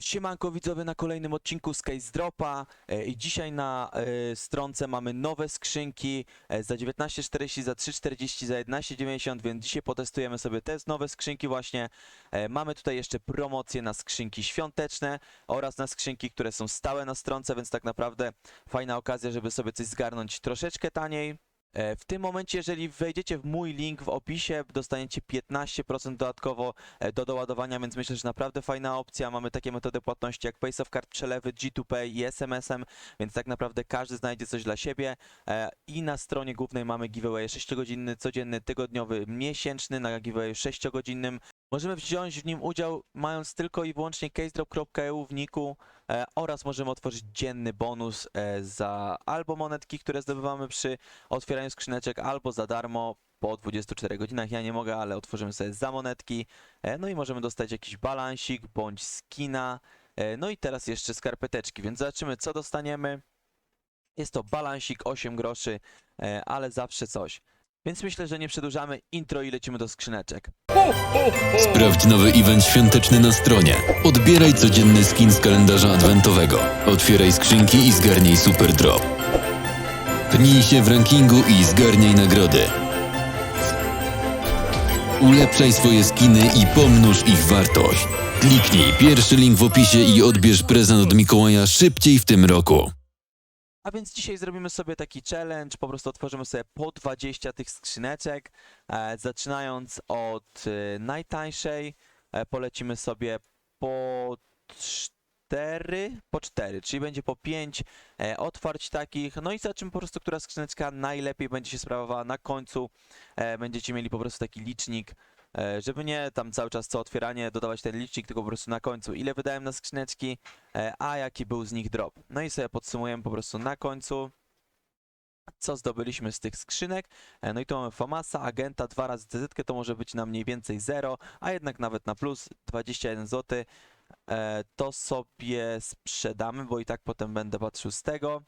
Siemanko widzowie na kolejnym odcinku z Case Dropa e, i dzisiaj na e, stronce mamy nowe skrzynki e, za 19,40, za 3,40, za 11,90, więc dzisiaj potestujemy sobie te nowe skrzynki właśnie. Mamy tutaj jeszcze promocje na skrzynki świąteczne oraz na skrzynki, które są stałe na stronce, więc tak naprawdę fajna okazja, żeby sobie coś zgarnąć troszeczkę taniej. E, W tym momencie, jeżeli wejdziecie w mój link w opisie, dostaniecie 15% dodatkowo e, do doładowania, więc myślę, że naprawdę fajna opcja. Mamy takie metody płatności jak Paysoft Card, przelewy, G2Pay i SMS-em, więc tak naprawdę każdy znajdzie coś dla siebie. E, I na stronie głównej mamy giveaway 6-godzinny, codzienny, tygodniowy, miesięczny na giveaway 6-godzinnym. Możemy wziąć w nim udział mając tylko i wyłącznie casedrop.eu w niku e, oraz możemy otworzyć dzienny bonus e, za albo monetki, które zdobywamy przy otwieraniu skrzyneczek, albo za darmo po 24 godzinach. Ja nie mogę, ale otworzymy sobie za monetki. E, No i możemy dostać jakiś balansik bądź skina. E, No i teraz jeszcze skarpeteczki, więc zobaczymy co dostaniemy. Jest to balansik 8 groszy, e, ale zawsze coś. Więc myślę, że nie przedłużamy intro i lecimy do skrzyneczek. Sprawdź nowy event świąteczny na stronie. Odbieraj codzienny skin z kalendarza adwentowego. Otwieraj skrzynki i zgarnij super drop. Pnij się w rankingu i zgarniaj nagrody. Ulepszaj swoje skiny i pomnóż ich wartość. Kliknij pierwszy link w opisie i odbierz prezent od Mikołaja szybciej w tym roku. A więc dzisiaj zrobimy sobie taki challenge, po prostu otworzymy sobie po 20 tych skrzyneczek, e, zaczynając od e, najtańszej, e, polecimy sobie po 4, po 4, czyli będzie po 5 e, otwarć takich, no i zobaczymy po prostu, która skrzyneczka najlepiej będzie się sprawowała na końcu, e, będziecie mieli po prostu taki licznik, żeby nie tam cały czas co otwieranie dodawać ten licznik, tylko po prostu na końcu ile wydałem na skrzyneczki, e, a jaki był z nich drop. No i sobie podsumujemy po prostu na końcu, co zdobyliśmy z tych skrzynek. E, No i tu mamy Famasa, Agenta, dwa razy CZ, to może być na mniej więcej 0, a jednak nawet na plus 21 zł. E, To sobie sprzedamy, bo i tak potem będę patrzył z tego.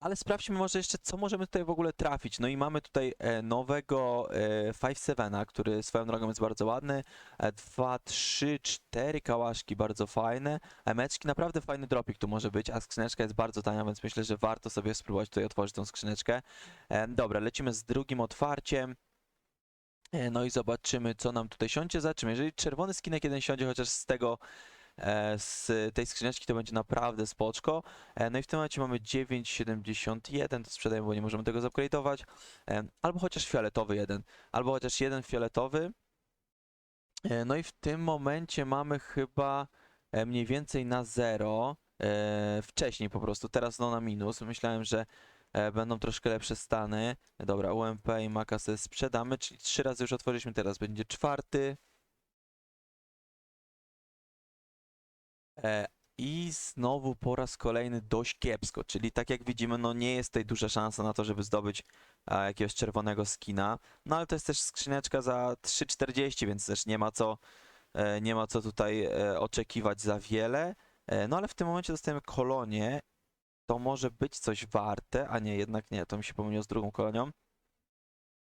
Ale sprawdźmy może jeszcze, co możemy tutaj w ogóle trafić. No i mamy tutaj e, nowego e, 5-7, który swoją drogą jest bardzo ładny. E, 2, 3, 4 kałaszki bardzo fajne. E, Meczki, naprawdę fajny dropik tu może być, a skrzyneczka jest bardzo tania, więc myślę, że warto sobie spróbować tutaj otworzyć tą skrzyneczkę. E, Dobra, lecimy z drugim otwarciem. E, No i zobaczymy, co nam tutaj siądzie. Zobaczymy, jeżeli czerwony skinek jeden siądzie, chociaż z tego, e, z tej skrzyneczki, to będzie naprawdę spoczko. E, No i w tym momencie mamy 9,71, to sprzedajemy, bo nie możemy tego zupgrade'ować. E, Albo chociaż fioletowy jeden, albo chociaż jeden fioletowy. E, No i w tym momencie mamy chyba e, mniej więcej na zero. e, Wcześniej po prostu, teraz no na minus. Myślałem, że e, będą troszkę lepsze stany. Dobra, UMP i Maka sobie sprzedamy, czyli trzy razy już otworzyliśmy, teraz będzie czwarty. I znowu po raz kolejny dość kiepsko, czyli tak jak widzimy, no nie jest tutaj duża szansa na to, żeby zdobyć e, jakiegoś czerwonego skina. No ale to jest też skrzyneczka za 3,40, więc też nie ma co, e, nie ma co tutaj e, oczekiwać za wiele. E, No ale w tym momencie dostajemy kolonię. To może być coś warte, a nie, jednak nie, to mi się pomyliło z drugą kolonią.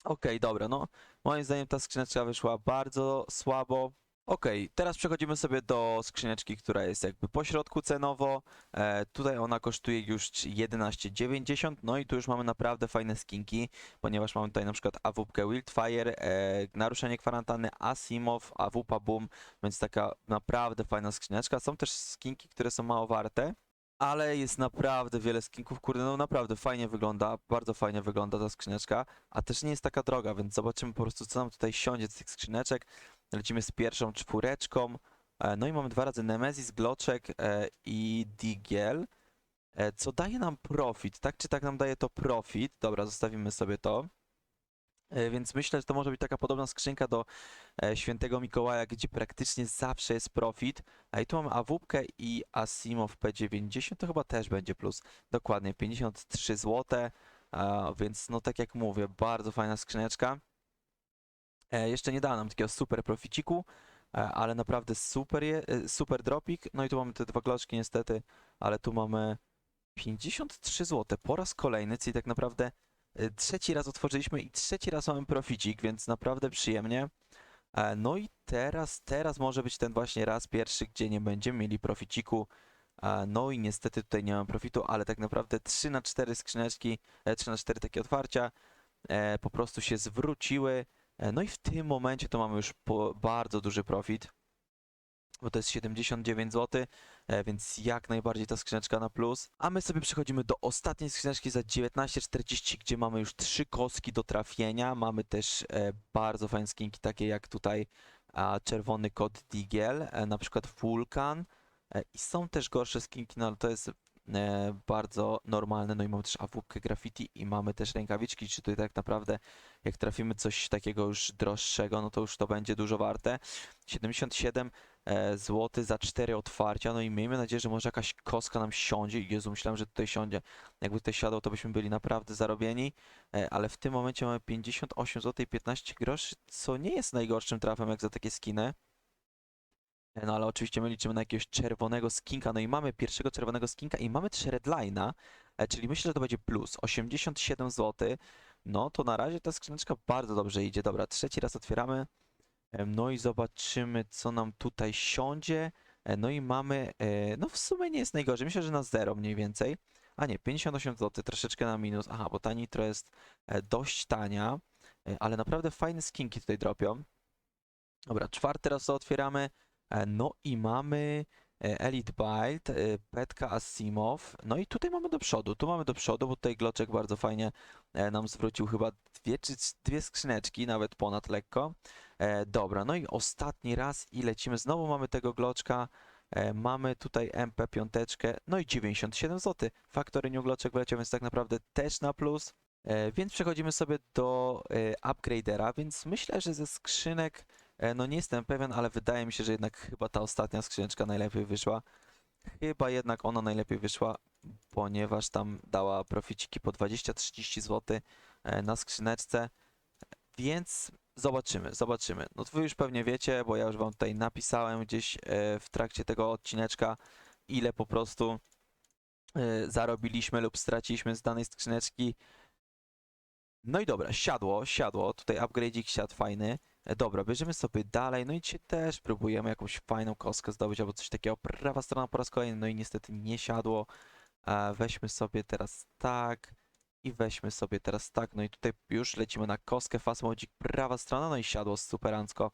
Okej, dobra, no moim zdaniem ta skrzyneczka wyszła bardzo słabo. Okej, teraz przechodzimy sobie do skrzyneczki, która jest jakby po środku cenowo. E, tutaj ona kosztuje już 11,90, no i tu już mamy naprawdę fajne skinki, ponieważ mamy tutaj na przykład AWP Wildfire, e, naruszenie kwarantanny, Asimov, AWP Boom, więc taka naprawdę fajna skrzyneczka. Są też skinki, które są mało warte, ale jest naprawdę wiele skinków, kurde, no naprawdę fajnie wygląda, bardzo fajnie wygląda ta skrzyneczka, a też nie jest taka droga, więc zobaczymy po prostu, co nam tutaj siądzie z tych skrzyneczek. Lecimy z pierwszą czwóreczką, e, no i mamy dwa razy Nemesis, Gloczek e, i Digiel, e, co daje nam profit, tak czy tak nam daje to profit, dobra, zostawimy sobie to. Więc myślę, że to może być taka podobna skrzynka do Świętego Mikołaja, gdzie praktycznie zawsze jest profit. A i tu mamy AWP i Asimov P90, to chyba też będzie plus. Dokładnie, 53 zł, więc no tak jak mówię, bardzo fajna skrzyneczka. E, jeszcze nie dała nam takiego super proficiku, e, ale naprawdę super, je, e, super dropik. No i tu mamy te dwa gloczki niestety, ale tu mamy 53 zł po raz kolejny, czyli tak naprawdę trzeci raz otworzyliśmy i trzeci raz mamy proficik, więc naprawdę przyjemnie. No i teraz, teraz może być ten właśnie raz pierwszy, gdzie nie będziemy mieli proficiku. No i niestety tutaj nie mam profitu, ale tak naprawdę 3 na 4 skrzyneczki, e, 3 na 4 takie otwarcia po prostu się zwróciły. E, No i w tym momencie to mamy już bardzo duży profit, bo to jest 79 zł, e, więc jak najbardziej ta skrzyneczka na plus. A my sobie przechodzimy do ostatniej skrzyneczki za 19,40, gdzie mamy już trzy kostki do trafienia. Mamy też e, bardzo fajne skinki, takie jak tutaj czerwony kod Digiel, na przykład Vulkan. I są też gorsze skinki, no ale to jest bardzo normalne. No i mamy też AWP graffiti i mamy też rękawiczki, czy tutaj tak naprawdę jak trafimy coś takiego już droższego, no to już to będzie dużo warte. 77 e, zł za 4 otwarcia, no i miejmy nadzieję, że może jakaś kostka nam siądzie. Jezu, myślałem, że tutaj siądzie. Jakby tutaj siadał, to byśmy byli naprawdę zarobieni, e, ale w tym momencie mamy 58 zł i 15 groszy, co nie jest najgorszym trafem jak za takie skiny. E, No ale oczywiście my liczymy na jakiegoś czerwonego skinka, no i mamy pierwszego czerwonego skinka i mamy też redline'a, e, czyli myślę, że to będzie plus 87 zł. No to na razie ta skrzyneczka bardzo dobrze idzie. Dobra, trzeci raz otwieramy. Em, No i zobaczymy, co nam tutaj siądzie. E, No i mamy, e, no w sumie nie jest najgorzej. Myślę, że na zero mniej więcej. A nie, 58 zł, troszeczkę na minus. Aha, bo ta nitro jest e, dość tania, e, ale naprawdę fajne skinki tutaj dropią. Dobra, czwarty raz to otwieramy. E, No i mamy e, Elite Build, e, Petka Asimow. No i tutaj mamy do przodu. Tu mamy do przodu, bo tutaj Gloczek bardzo fajnie nam zwrócił chyba dwie czy dwie skrzyneczki, nawet ponad lekko. Dobra, no i ostatni raz i lecimy. Znowu mamy tego Gloczka. Mamy tutaj MP5, no i 97 zł. Factory New Gloczek wleciał, więc tak naprawdę też na plus. Więc przechodzimy sobie do upgradera, więc myślę, że ze skrzynek, no nie jestem pewien, ale wydaje mi się, że jednak chyba ta ostatnia skrzyneczka najlepiej wyszła. Chyba jednak ona najlepiej wyszła, ponieważ tam dała proficiki po 20-30 zł e, na skrzyneczce. Więc zobaczymy, zobaczymy. No wy już pewnie wiecie, bo ja już wam tutaj napisałem gdzieś e, w trakcie tego odcineczka, ile po prostu e, zarobiliśmy lub straciliśmy z danej skrzyneczki. No i dobra, siadło, siadło. Tutaj upgrade'ik siadł fajny. E, Dobra, bierzemy sobie dalej. No i dzisiaj też próbujemy jakąś fajną kostkę zdobyć albo coś takiego. Prawa strona po raz kolejny, no i niestety nie siadło. E, Weźmy sobie teraz tak i weźmy sobie teraz tak. No i tutaj już lecimy na kostkę Fast Modzik, prawa strona, no i siadło superancko.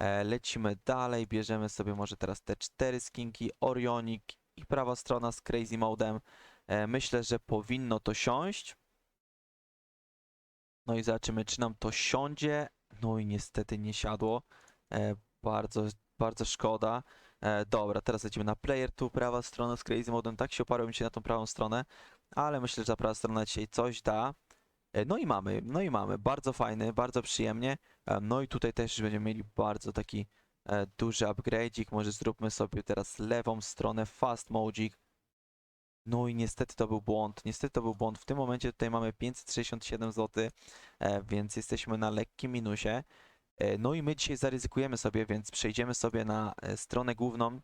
E, Lecimy dalej, bierzemy sobie może teraz te cztery skinki, Orionik i prawa strona z Crazy Modem. Myślę, że powinno to siąść. No i zobaczymy, czy nam to siądzie. No i niestety nie siadło. E, bardzo, bardzo szkoda. E, dobra, teraz lecimy na player tu, prawa strona z Crazy Modem. Tak się oparłem się na tą prawą stronę, ale myślę, że ta prawa strona dzisiaj coś da. E, no i mamy, no i mamy. Bardzo fajny, bardzo przyjemnie. E, no i tutaj też będziemy mieli bardzo taki e, duży upgrade'ik. Może zróbmy sobie teraz lewą stronę Fast Modzik. No i niestety to był błąd. Niestety to był błąd. W tym momencie tutaj mamy 567 zł, e, więc jesteśmy na lekkim minusie. E, No i my dzisiaj zaryzykujemy sobie, więc przejdziemy sobie na e, stronę główną.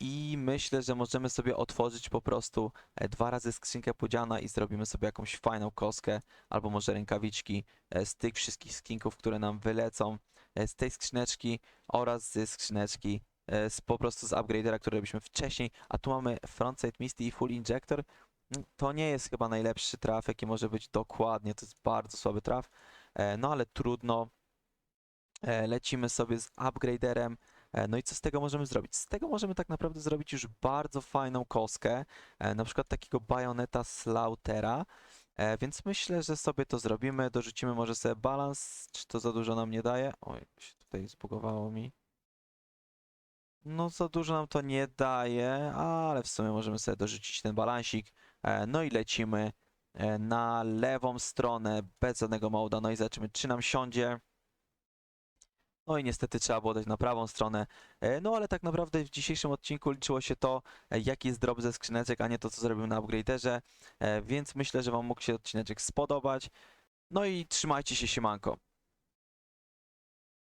I myślę, że możemy sobie otworzyć po prostu dwa razy skrzynkę podziana i zrobimy sobie jakąś fajną kostkę, albo może rękawiczki z tych wszystkich skinków, które nam wylecą z tej skrzyneczki oraz ze skrzyneczki z, po prostu z upgradera, który robiliśmy wcześniej, a tu mamy Frontside Misty i Full Injector. Mm, To nie jest chyba najlepszy traf, jaki może być dokładnie, to jest bardzo słaby traf, e, no ale trudno. E, Lecimy sobie z upgraderem. E, No i co z tego możemy zrobić? Z tego możemy tak naprawdę zrobić już bardzo fajną kostkę, e, na przykład takiego Bayonetta Slaughtera, e, więc myślę, że sobie to zrobimy, dorzucimy może sobie balans, czy to za dużo nam nie daje? Oj, się tutaj zbugowało mi. No za dużo nam to nie daje, ale w sumie możemy sobie dorzucić ten balansik. E, No i lecimy e, na lewą stronę bez żadnego moda, no i zobaczymy czy nam siądzie. No i niestety trzeba było dać na prawą stronę. E, No ale tak naprawdę w dzisiejszym odcinku liczyło się to, jaki jest drop ze skrzyneczek, a nie to, co zrobimy na upgraderze. Więc myślę, że Wam mógł się odcineczek spodobać. No i trzymajcie się, siemanko.